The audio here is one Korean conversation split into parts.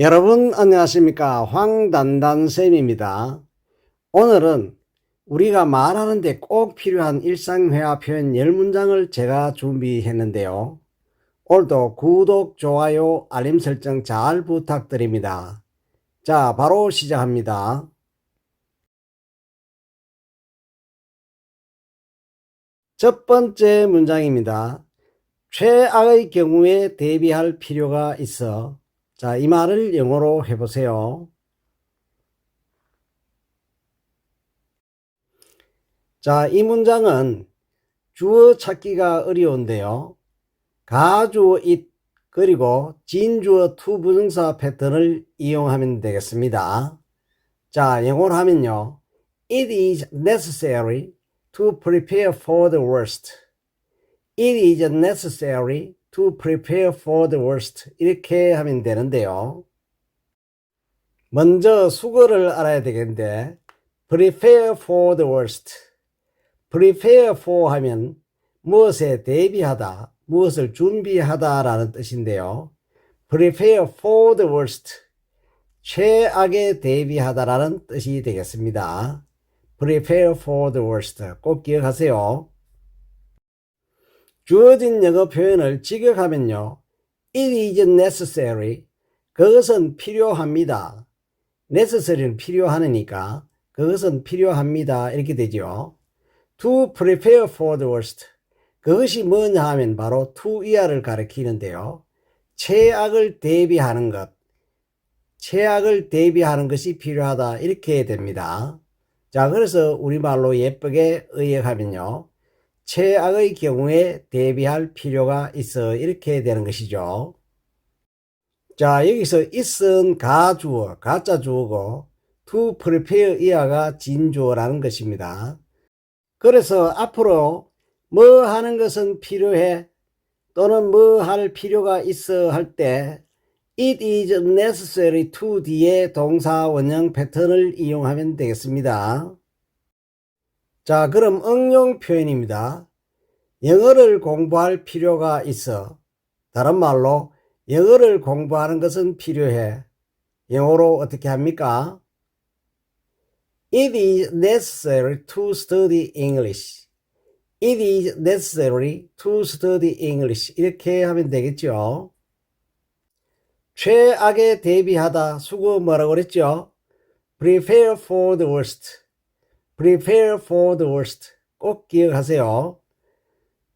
여러분 안녕하십니까 황단단쌤입니다. 오늘은 우리가 말하는데 꼭 필요한 일상회화 표현 10문장을 제가 준비했는데요. 오늘도 구독, 좋아요, 알림 설정 잘 부탁드립니다. 자, 바로 시작합니다. 첫 번째 문장입니다. 최악의 경우에 대비할 필요가 있어. 자, 이 말을 영어로 해보세요. 자, 이 문장은 주어 찾기가 어려운데요. 가주어 it 그리고 진주어 to 부정사 패턴을 이용하면 되겠습니다. 자, 영어로 하면요. It is necessary to prepare for the worst. It is necessary to prepare for the worst. 이렇게 하면 되는데요. 먼저 수거를 알아야 되겠는데, prepare for the worst. prepare for 하면 무엇에 대비하다, 무엇을 준비하다 라는 뜻인데요. prepare for the worst. 최악에 대비하다 라는 뜻이 되겠습니다. prepare for the worst. 꼭 기억하세요. 주어진 영어 표현을 직역하면요. It is necessary. 그것은 필요합니다. necessary는 필요하니까 그것은 필요합니다. 이렇게 되죠. To prepare for the worst. 그것이 뭐냐 하면 바로 to 이하를 가리키는데요. 최악을 대비하는 것. 최악을 대비하는 것이 필요하다. 이렇게 됩니다. 자, 그래서 우리말로 예쁘게 의역하면요. 최악의 경우에 대비할 필요가 있어 이렇게 되는 것이죠. 자 여기서 있은 가주어 가짜 주어고 to prepare 이하가 진주어라는 것입니다. 그래서 앞으로 뭐 하는 것은 필요해 또는 뭐 할 필요가 있어 할 때 it is necessary to 뒤에 동사 원형 패턴을 이용하면 되겠습니다. 자, 그럼 응용 표현입니다. 영어를 공부할 필요가 있어. 다른 말로 영어를 공부하는 것은 필요해. 영어로 어떻게 합니까? It is necessary to study English. It is necessary to study English. 이렇게 하면 되겠죠. 최악에 대비하다. 수고 뭐라고 그랬죠? Prepare for the worst. prepare for the worst. 꼭 기억하세요.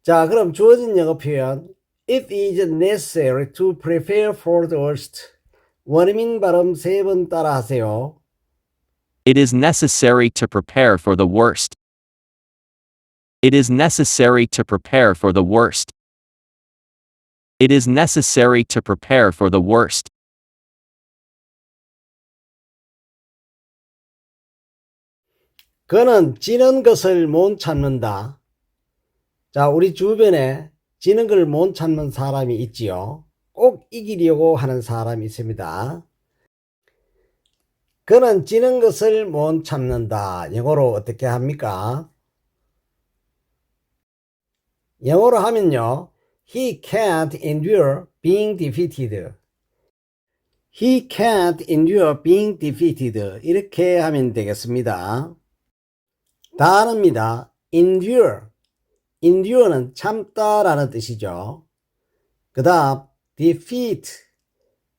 자, 그럼 주어진 영어 표현 It is necessary to prepare for the worst. 원어민 발음 세 번 따라 하세요. It is necessary to prepare for the worst. It is necessary to prepare for the worst. It is necessary to prepare for the worst. 그는 지는 것을 못 참는다. 자, 우리 주변에 지는 걸 못 참는 사람이 있지요. 꼭 이기려고 하는 사람이 있습니다. 그는 지는 것을 못 참는다. 영어로 어떻게 합니까? 영어로 하면요. He can't endure being defeated. He can't endure being defeated. 이렇게 하면 되겠습니다. 단어입니다. endure. Endure는 참다라는 뜻이죠. 그 다음 defeat.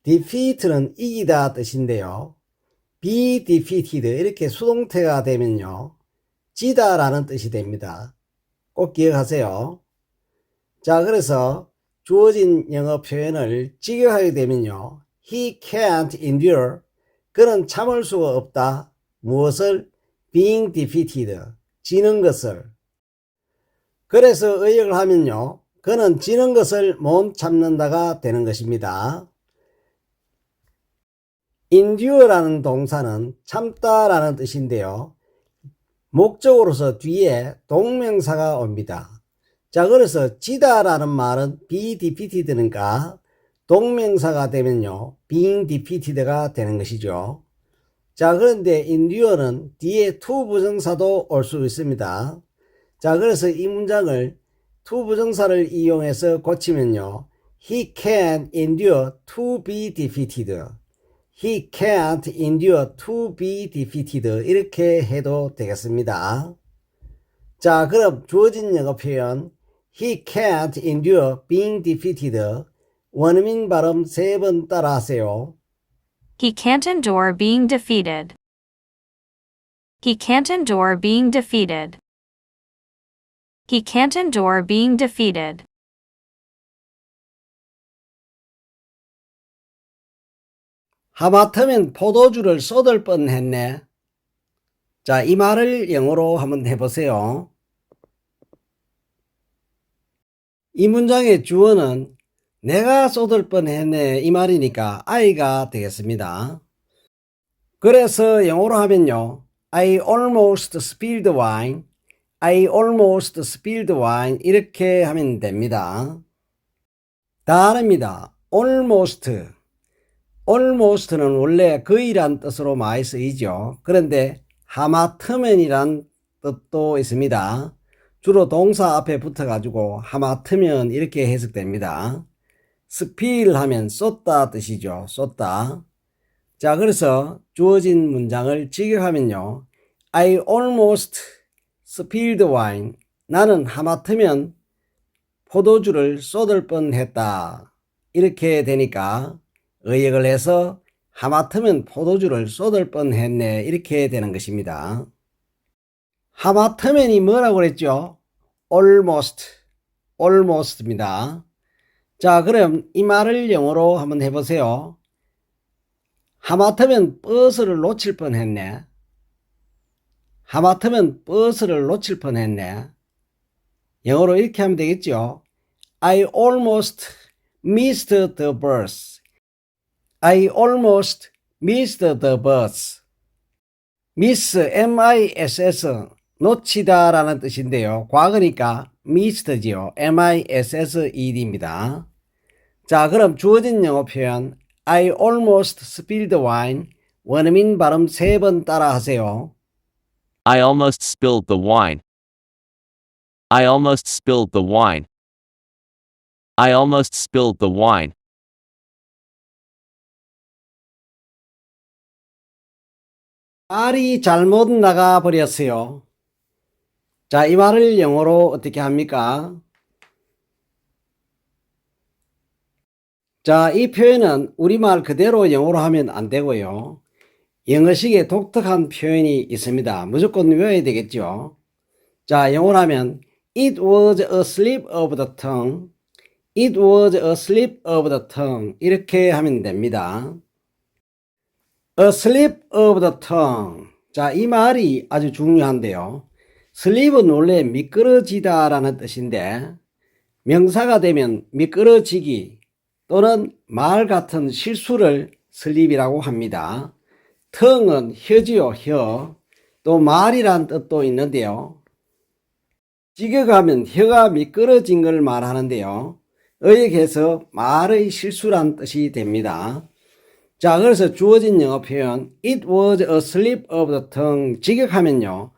defeat는 이기다 뜻인데요. be defeated 이렇게 수동태가 되면요. 지다라는 뜻이 됩니다. 꼭 기억하세요. 자, 그래서 주어진 영어 표현을 직역하게 되면요. He can't endure. 그는 참을 수가 없다. 무엇을? being defeated. 지는 것을. 그래서 의역을 하면요. 그는 지는 것을 못 참는다가 되는 것입니다. endure라는 동사는 참다라는 뜻인데요. 목적으로서 뒤에 동명사가 옵니다. 자, 그래서 지다라는 말은 be defeated니까 동명사가 되면요. being defeated가 되는 것이죠. 자, 그런데 endure는 뒤에 to 부정사도 올 수 있습니다. 자, 그래서 이 문장을 to 부정사를 이용해서 고치면요. He can endure to be defeated. He can't endure to be defeated. 이렇게 해도 되겠습니다. 자, 그럼 주어진 영어 표현 He can't endure being defeated. 원어민 발음 세 번 따라 하세요. He can't endure being defeated. He can't endure being defeated. He can't endure being defeated. 하마터면 포도주를 쏟을 뻔했네. 자, 이 말을 영어로 한번 해보세요. 이 문장의 주어는 내가 쏟을 뻔했네 이 말이니까 I가 되겠습니다. 그래서 영어로 하면요. I almost spilled wine. I almost spilled wine. 이렇게 하면 됩니다. 다릅니다. almost. almost는 원래 거의란 뜻으로 많이 쓰이죠. 그런데 하마터면이란 뜻도 있습니다. 주로 동사 앞에 붙어가지고 하마터면 이렇게 해석됩니다. spill 하면 쏟다 뜻이죠. 쏟다. 자, 그래서 주어진 문장을 직역하면요. I almost spilled wine. 나는 하마터면 포도주를 쏟을 뻔 했다. 이렇게 되니까 의역을 해서 하마터면 포도주를 쏟을 뻔 했네. 이렇게 되는 것입니다. 하마터면이 뭐라고 그랬죠? almost, almost입니다. 자, 그럼 이 말을 영어로 한번 해보세요. 하마터면 버스를 놓칠 뻔 했네. 하마터면 버스를 놓칠 뻔했네. 영어로 이렇게 하면 되겠죠. I almost missed the bus. I almost missed the bus. miss, m-i-s-s, 놓치다 라는 뜻인데요. 과거니까 missed지요. m-i-s-s-e-d입니다. 자, 그럼 주어진 영어 표현 I almost spilled wine. 원어민 발음 세 번 따라 하세요. I almost spilled the wine. I almost spilled the wine. I almost spilled the wine. 말이 잘못 나가 버렸어요. 자, 이 말을 영어로 어떻게 합니까? 자, 이 표현은 우리말 그대로 영어로 하면 안 되고요. 영어식의 독특한 표현이 있습니다. 무조건 외워야 되겠죠. 자, 영어로 하면 It was a slip of the tongue. It was a slip of the tongue. 이렇게 하면 됩니다. A slip of the tongue. 자, 이 말이 아주 중요한데요. 슬립은 원래 미끄러지다 라는 뜻인데, 명사가 되면 미끄러지기 또는 말 같은 실수를 슬립이라고 합니다. 텅은 혀지요, 혀. 또 말이란 뜻도 있는데요. 찍어가면 혀가 미끄러진 걸 말하는데요. 의역해서 말의 실수란 뜻이 됩니다. 자, 그래서 주어진 영어 표현 It was a slip of the tongue 직역하면요.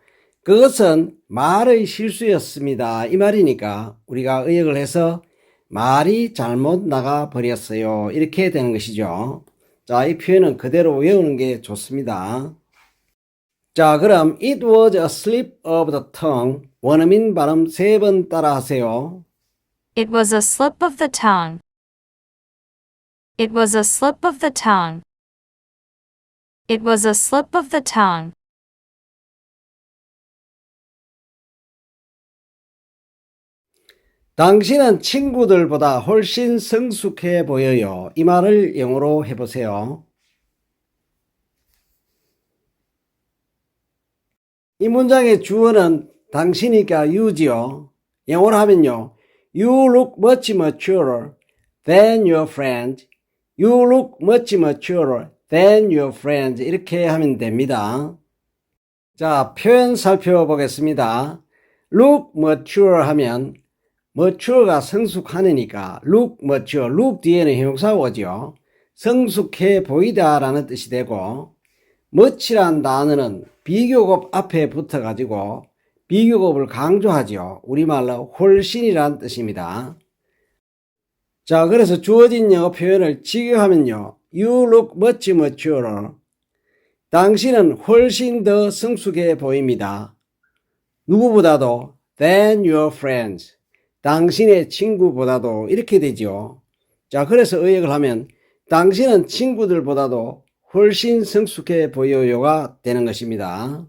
그것은 말의 실수였습니다. 이 말이니까 우리가 의역을 해서 말이 잘못 나가 버렸어요. 이렇게 되는 것이죠. 자, 이 표현은 그대로 외우는 게 좋습니다. 자, 그럼 It was a slip of the tongue. 원어민 발음 세 번 따라 하세요. It was a slip of the tongue. It was a slip of the tongue. It was a slip of the tongue. 당신은 친구들보다 훨씬 성숙해 보여요. 이 말을 영어로 해보세요. 이 문장의 주어는 당신이니까 you지요. 영어로 하면요. You look much maturer than your friend. You look much maturer than your friend. 이렇게 하면 됩니다. 자, 표현 살펴보겠습니다. look mature 하면 mature가 성숙하니까 look mature, look 뒤에는 형용사가 오죠. 성숙해 보이다라는 뜻이 되고 much란 단어는 비교급 앞에 붙어가지고 비교급을 강조하죠. 우리말로 훨씬이란 뜻입니다. 자, 그래서 주어진 영어 표현을 직역하면요. You look much maturer. 당신은 훨씬 더 성숙해 보입니다. 누구보다도 than your friends. 당신의 친구보다도 이렇게 되죠. 자, 그래서 의역을 하면 당신은 친구들보다도 훨씬 성숙해 보여요가 되는 것입니다.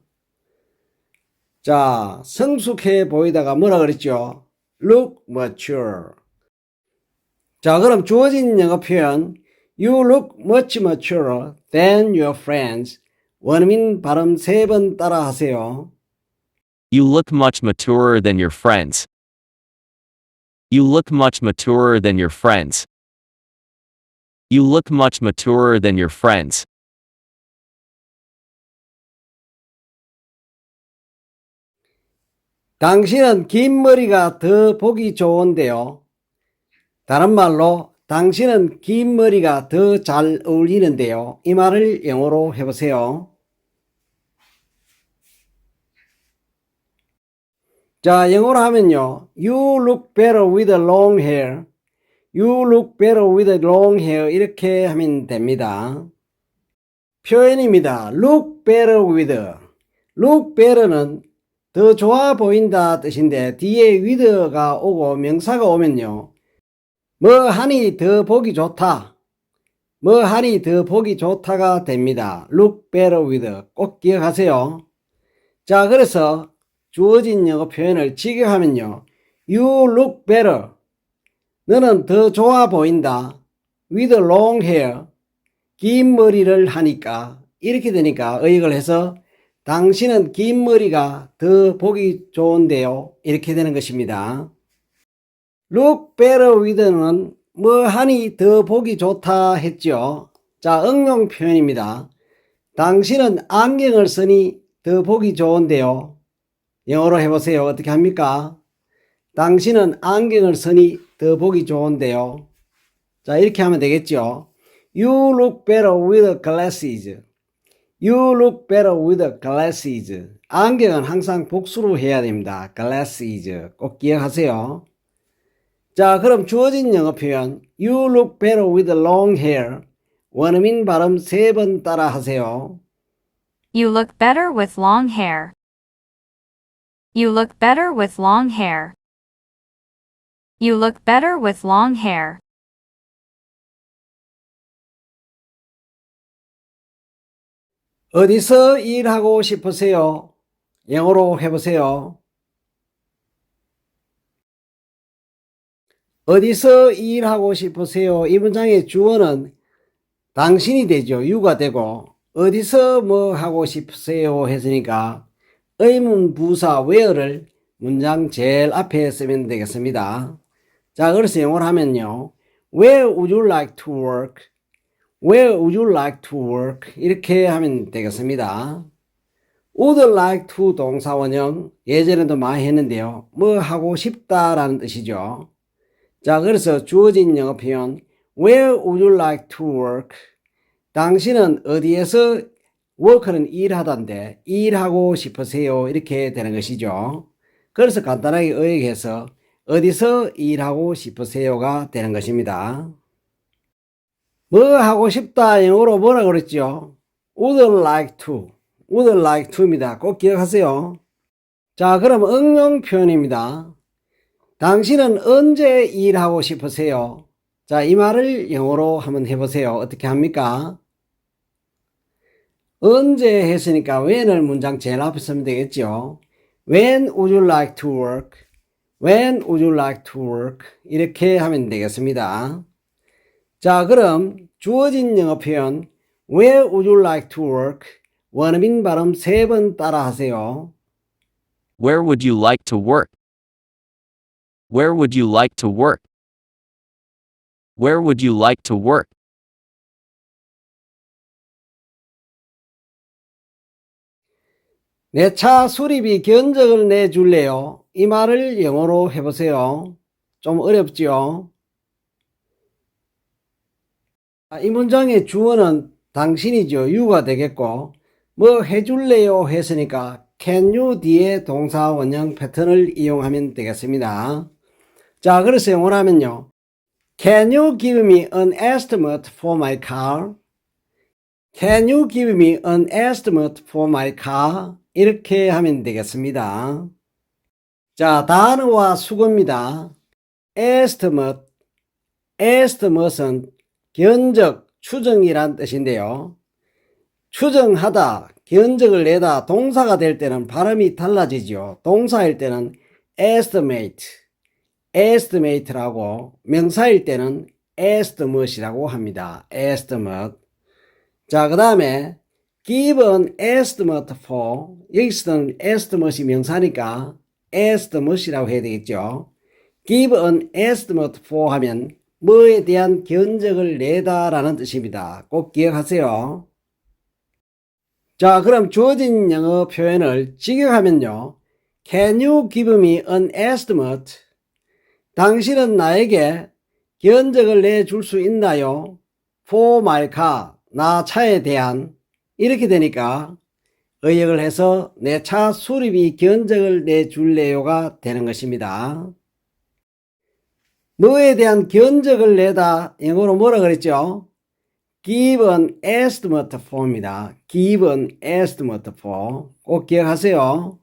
자, 성숙해 보이다가 뭐라 그랬죠? look mature. 자, 그럼 주어진 영어 표현 You look much maturer than your friends. 원어민 발음 세 번 따라 하세요. You look much maturer than your friends. You look much maturer than your friends. You look much maturer than your friends. 당신은 긴 머리가 더 보기 좋은데요. 다른 말로 당신은 긴 머리가 더 잘 어울리는데요. 이 말을 영어로 해보세요. 자, 영어로 하면요. You look better with long hair. You look better with long hair. 이렇게 하면 됩니다. 표현입니다. look better with. look better는 더 좋아 보인다 뜻인데 뒤에 with가 오고 명사가 오면요. 뭐 하니 더 보기 좋다. 뭐 하니 더 보기 좋다가 됩니다. look better with. 꼭 기억하세요. 자, 그래서 주어진 영어 표현을 직역하면요. You look better. 너는 더 좋아 보인다. with long hair. 긴 머리를 하니까 이렇게 되니까 의역을 해서 당신은 긴 머리가 더 보기 좋은데요. 이렇게 되는 것입니다. look better with는 뭐 하니 더 보기 좋다 했죠. 자, 응용 표현입니다. 당신은 안경을 쓰니 더 보기 좋은데요. 영어로 해보세요. 어떻게 합니까? 당신은 안경을 쓰니 더 보기 좋은데요. 자, 이렇게 하면 되겠죠. You look better with glasses. You look better with glasses. 안경은 항상 복수로 해야 됩니다. glasses. 꼭 기억하세요. 자, 그럼 주어진 영어 표현 You look better with long hair. 원어민 발음 세 번 따라 하세요. You look better with long hair. You look better with long hair. You look better with long hair. 어디서 일하고 싶으세요? 영어로 해보세요. 어디서 일하고 싶으세요? 이 문장의 주어는 당신이 되죠. 유가 되고 어디서 뭐 하고 싶으세요 했으니까 의문 부사 where를 문장 제일 앞에 쓰면 되겠습니다. 자, 그래서 영어로 하면요. Where would you like to work? Where would you like to work? 이렇게 하면 되겠습니다. would like to 동사 원형 예전에도 많이 했는데요. 뭐 하고 싶다라는 뜻이죠. 자, 그래서 주어진 영어 표현 Where would you like to work? 당신은 어디에서 work는 일하던데 일하고 싶으세요? 이렇게 되는 것이죠. 그래서 간단하게 의역해서 어디서 일하고 싶으세요가 되는 것입니다. 뭐 하고 싶다 영어로 뭐라 그랬죠? would like to. would like to입니다. 꼭 기억하세요. 자, 그럼 응용 표현입니다. 당신은 언제 일하고 싶으세요? 자, 이 말을 영어로 한번 해보세요. 어떻게 합니까? 언제 했으니까 when을 문장 제일 앞에 쓰면 되겠죠. When would you like to work? When would you like to work? 이렇게 하면 되겠습니다. 자, 그럼 주어진 영어 표현 Where would you like to work? 원어민 발음 세 번 따라 하세요. Where would you like to work? Where would you like to work? Where would you like to work? 내 차 수리비 견적을 내줄래요? 이 말을 영어로 해보세요. 좀 어렵죠? 아, 이 문장의 주어는 당신이죠. 유가 되겠고, 뭐 해줄래요? 했으니까 can you 뒤에 동사 원형 패턴을 이용하면 되겠습니다. 자, 그래서 영어로 하면요. Can you give me an estimate for my car? Can you give me an estimate for my car? 이렇게 하면 되겠습니다. 자, 단어와 수고입니다. estimate, estimate은 견적, 추정이란 뜻인데요. 추정하다, 견적을 내다 동사가 될 때는 발음이 달라지죠. 동사일 때는 estimate, estimate라고 명사일 때는 estimate이라고 합니다. estimate. 자, 그 다음에 give an estimate for 여기서는 estimate이 명사니까 estimate이라고 해야 되겠죠. give an estimate for 하면 뭐에 대한 견적을 내다라는 뜻입니다. 꼭 기억하세요. 자, 그럼 주어진 영어 표현을 직역하면요. Can you give me an estimate? 당신은 나에게 견적을 내줄 수 있나요? For my car. 나 차에 대한. 이렇게 되니까 의역을 해서 내 차 수리비 견적을 내줄래요가 되는 것입니다. 뭐에 대한 견적을 내다 영어로 뭐라 그랬죠? give an estimate for입니다. give an estimate for. 꼭 기억하세요.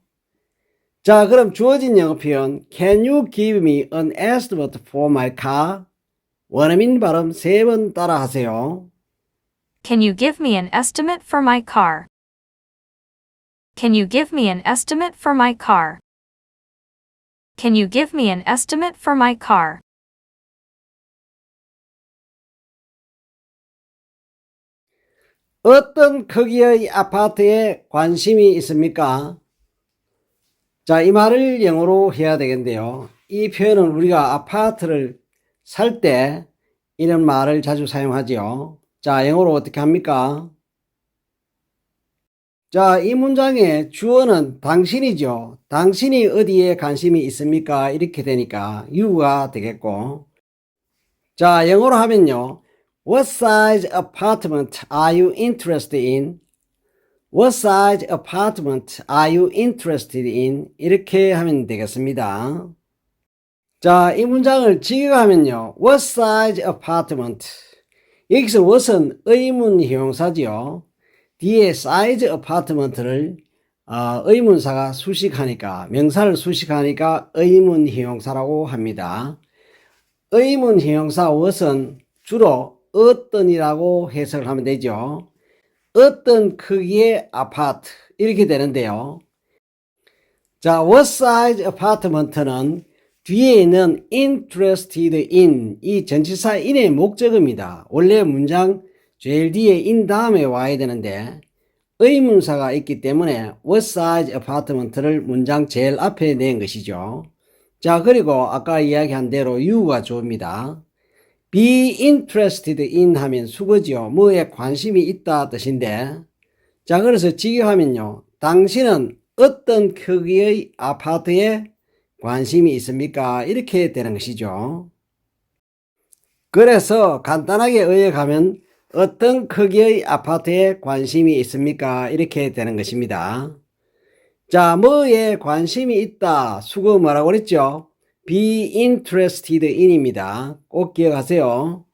자, 그럼 주어진 영어 표현 Can you give me an estimate for my car? 원어민 발음 세 번 따라 하세요. Can you give me an estimate for my car? Can you give me an estimate for my car? Can you give me an estimate for my car? 어떤 크기의 아파트에 관심이 있습니까? 자, 이 말을 영어로 해야 되겠는데요. 이 표현은 우리가 아파트를 살 때 이런 말을 자주 사용하지요. 자, 영어로 어떻게 합니까? 자, 이 문장의 주어는 당신이죠. 당신이 어디에 관심이 있습니까? 이렇게 되니까 you가 되겠고. 자, 영어로 하면요. What size apartment are you interested in? What size apartment are you interested in? 이렇게 하면 되겠습니다. 자, 이 문장을 직역하면요. What size apartment? 여기서 what은 의문 형용사지요. 뒤에 size apartment를 어, 의문사가 수식하니까 명사를 수식하니까 의문 형용사라고 합니다. 의문 형용사 what은 주로 어떤이라고 해석을 하면 되죠. 어떤 크기의 아파트 이렇게 되는데요. 자, what size apartment는 뒤에 있는 interested in 이 전치사 in의 목적입니다. 원래 문장 제일 뒤에 in 다음에 와야 되는데 의문사가 있기 때문에 what size apartment를 문장 제일 앞에 낸 것이죠. 자, 그리고 아까 이야기한 대로 you가 주어입니다. be interested in 하면 수거지요. 뭐에 관심이 있다 뜻인데. 자, 그래서 직역하면요. 당신은 어떤 크기의 아파트에 관심이 있습니까? 이렇게 되는 것이죠. 그래서 간단하게 의역하면 어떤 크기의 아파트에 관심이 있습니까? 이렇게 되는 것입니다. 자, 뭐에 관심이 있다. 수거 뭐라고 그랬죠? be interested in입니다. 꼭 기억하세요.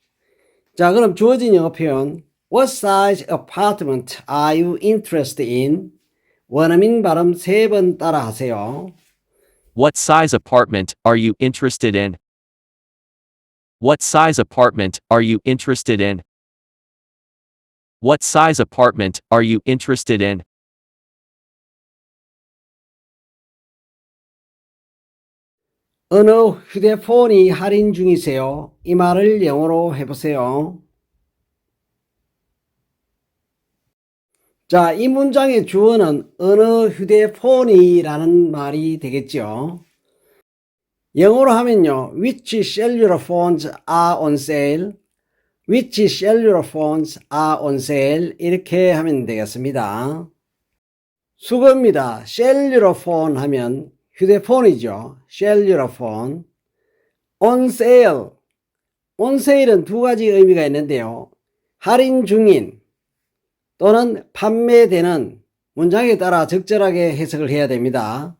자, 그럼 주어진 영어 표현 What size apartment are you interested in? 원어민 발음 세 번 따라 하세요. What size apartment are you interested in? What size apartment are you interested in? What size apartment are you interested in? 어느 휴대폰이 할인 중이세요? 이 말을 영어로 해보세요. 자, 이 문장의 주어는 어느 휴대폰이라는 말이 되겠죠. 영어로 하면요. Which cellular phones are on sale? Which cellular phones are on sale? 이렇게 하면 되겠습니다. 수거입니다. cellular phone 하면 휴대폰이죠. cellular phone. on sale. on sale은 두 가지 의미가 있는데요. 할인 중인 또는 판매되는 문장에 따라 적절하게 해석을 해야 됩니다.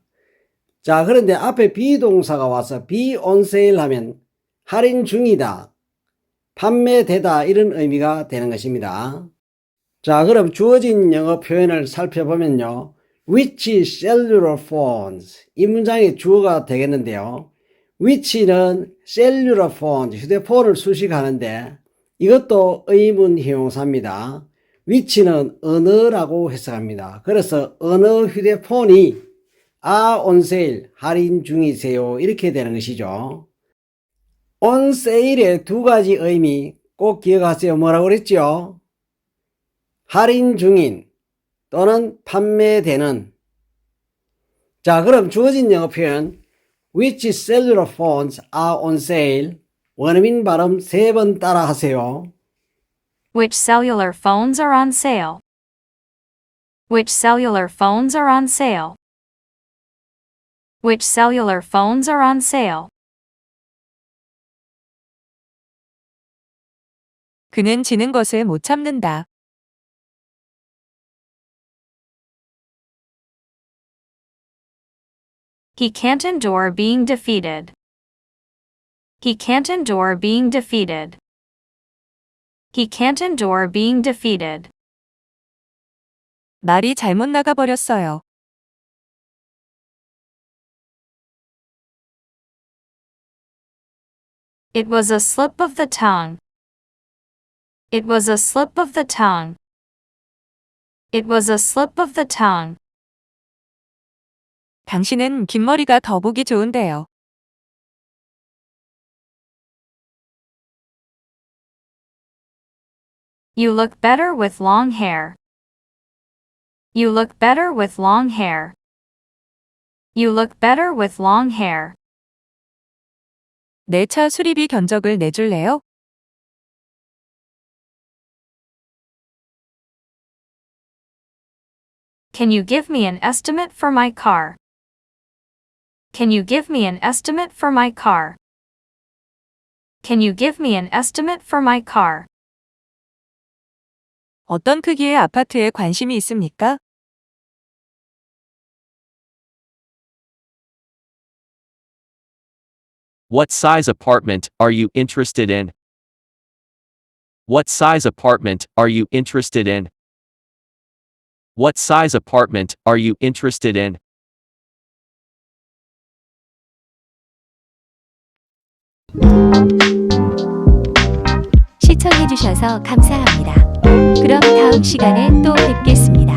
자, 그런데 앞에 비동사가 와서 be on sale 하면 할인 중이다. 판매되다 이런 의미가 되는 것입니다. 자, 그럼 주어진 영어 표현을 살펴보면요. which cellular phones 이 문장의 주어가 되겠는데요. which는 cellular phones 휴대폰을 수식하는데 이것도 의문 형용사입니다. Which는 어느라고 해석합니다. 그래서 어느 휴대폰이 on sale 할인 중이세요 이렇게 되는 것이죠. sale의 두 가지 의미 꼭 기억하세요. 뭐라고 그랬죠? 할인 중인 또는 판매되는 자 그럼 주어진 영어 표현 which cellular phones are on sale 원어민 발음 세 번 따라 하세요. Which cellular phones are on sale? Which cellular phones are on sale? Which cellular phones are on sale? 그는 지는 것을 못 참는다. He can't endure being defeated. He can't endure being defeated. He can't endure being defeated. 말이 잘못 나가버렸어요. It was a slip of the tongue. It was a slip of the tongue. It was a slip of the tongue. 당신은 긴 머리가 더 보기 좋은데요. You look better with long hair. You look better with long hair. You look better with long hair. 내 차 수리비 견적을 내줄래요? Can you give me an estimate for my car? Can you give me an estimate for my car? Can you give me an estimate for my car? 어떤 크기의 아파트에 관심이 있습니까? What size apartment are you interested in? What size apartment are you interested in? What size apartment are you interested in? 시청해주셔서 감사합니다. 그럼 다음 시간에 또 뵙겠습니다.